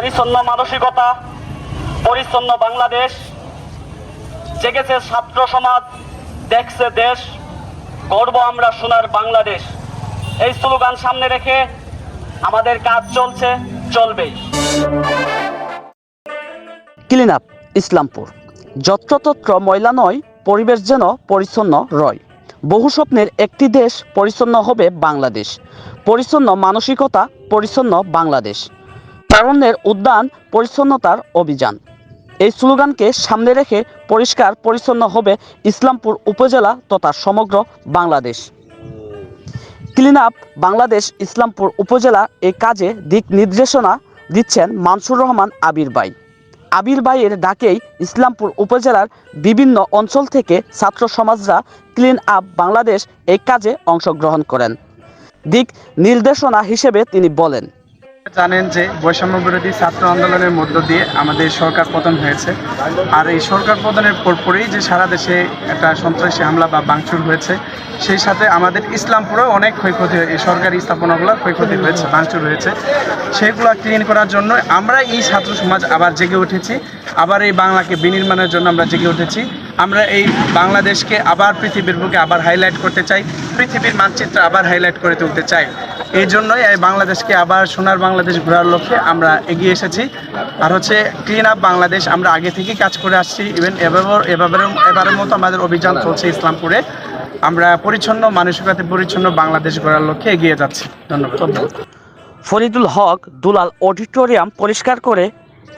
পরিচ্ছন্ন মানসিকতা, পরিচ্ছন্ন বাংলাদেশ, জেগেছে ছাত্র সমাজ, দেখছে দেশ, গর্ব আমরা সোনার বাংলাদেশ। এই স্লোগান সামনে রেখে আমাদের কাজ চলছে, চলবেই। Clean up, Islampur. যত্রতত্র ময়লা নয়, পরিবেশ যেন পরিচ্ছন্ন রয়। বহু স্বপ্নের একটি দেশ পরিচ্ছন্ন হবে বাংলাদেশ। পরিচ্ছন্ন মানসিকতা, পরিচ্ছন্ন বাংলাদেশ। তারুণ্যের উদ্যান পরিচ্ছন্নতার অভিযান। এই স্লোগানকে সামনে রেখে পরিষ্কার পরিচ্ছন্ন হবে ইসলামপুর উপজেলা তথা সমগ্র বাংলাদেশ। ক্লিন আপ বাংলাদেশ ইসলামপুর উপজেলা এই কাজে দিক নির্দেশনা দিচ্ছেন মানসুর রহমান আবির ভাই। আবির ভাইয়ের ডাকেই ইসলামপুর উপজেলার বিভিন্ন অঞ্চল থেকে ছাত্র সমাজরা ক্লিন আপ বাংলাদেশ এই কাজে অংশগ্রহণ করেন। দিক নির্দেশনা হিসেবে তিনি বলেন জানেন যে বৈষম্য বিরোধী ছাত্র আন্দোলনের মধ্য দিয়ে আমাদের সরকার পতন হয়েছে। আর এই সরকার পতনের পরপরই যে সারা দেশে একটা সন্ত্রাসী হামলা বা ভাঙচুর হয়েছে, সেই সাথে আমাদের ইসলামপুরেও অনেক ক্ষয়ক্ষতি সরকারি স্থাপনাগুলো ক্ষয়ক্ষতি হয়েছে, ভাঙচুর হয়েছে। সেগুলো ক্লিন করার জন্য আমরা এই ছাত্র সমাজ আবার জেগে উঠেছি। আবার এই বাংলাকে বিনির্মাণের জন্য আমরা জেগে উঠেছি। আমরা এই বাংলাদেশকে আবার পৃথিবীর বুকে আবার হাইলাইট করতে চাই। পৃথিবীর মানচিত্র আবার হাইলাইট করে তুলতে চাই। এই জন্যই এই বাংলাদেশকে আবার সোনার বাংলাদেশ ঘোরার লক্ষ্যে আমরা এগিয়ে এসেছি। আর হচ্ছে ক্লিন আপ বাংলাদেশ, আমরা আগে থেকেই কাজ করে আসছি। ইভেন এবার এবারের এবারের মতো আমাদের অভিযান চলছে ইসলামপুরে। আমরা পরিচ্ছন্ন মানসিকতা পরিচ্ছন্ন বাংলাদেশ গড়ার লক্ষ্যে এগিয়ে যাচ্ছি। ধন্যবাদ। ফরিদুল হক দুলাল অডিটোরিয়াম পরিষ্কার করে,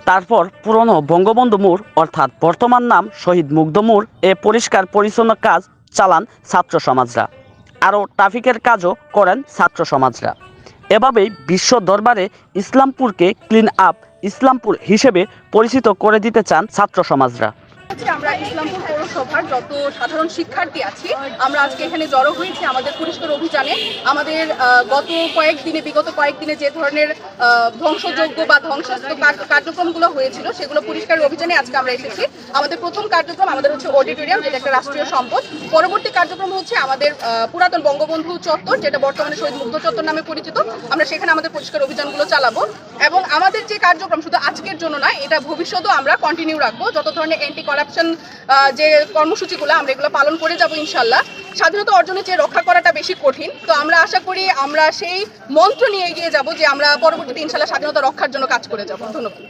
তারপর পুরনো বঙ্গবন্ধু মোড়, অর্থাৎ বর্তমান নাম শহীদ মুগ্ধ মোড়, এ পরিষ্কার পরিচ্ছন্ন কাজ চালান ছাত্র সমাজরা। আরও ট্রাফিকের কাজও করেন ছাত্র সমাজরা। এভাবেই বিশ্ব দরবারে ইসলামপুরকে ক্লিন আপ ইসলামপুর হিসেবে পরিচিত করে দিতে চান ছাত্র সমাজরা। আজকে আমরা ইসলামপুর পৌরসভার যত সাধারণ শিক্ষার্থী আছি, আমরা আজকে এখানে জড়ো হয়েছি আমাদের পরিষ্কার অভিযানে। আমাদের গত কয়েকদিনে, বিগত কয়েকদিনে যে ধরনের ধ্বংসযোগ্য বা ধ্বংসাত্মক কার্যক্রমগুলো হয়েছিল, সেগুলো পরিষ্কার অভিযানে আজকে আমরা এসেছি। আমাদের প্রথম কার্যক্রম আমাদের হচ্ছে অডিটোরিয়াম, যেটা একটা রাষ্ট্রীয় সম্পদ। পরবর্তী কার্যক্রম হচ্ছে আমাদের পুরাতন বঙ্গবন্ধু চত্বর, যেটা বর্তমানে শহীদ মুগ্ধ চত্বর নামে পরিচিত। আমরা সেখানে আমাদের পরিষ্কার অভিযানগুলো চালাবো। এবং আমাদের যে কার্যক্রম শুধু আজকের জন্য নয়, এটা ভবিষ্যতেও আমরা কন্টিনিউ রাখব। যত ধরনের অ্যান্টি করাপশন যে কর্মসূচিগুলো আমরা এগুলো পালন করে যাব ইনশাল্লাহ। স্বাধীনতা অর্জনের চেয়ে রক্ষা করাটা বেশি কঠিন। তো আমরা আশা করি আমরা সেই মন্ত্র নিয়ে এগিয়ে যাব যে আমরা পরবর্তীতে ইনশাল্লাহ স্বাধীনতা রক্ষার জন্য কাজ করে যাব। ধন্যবাদ।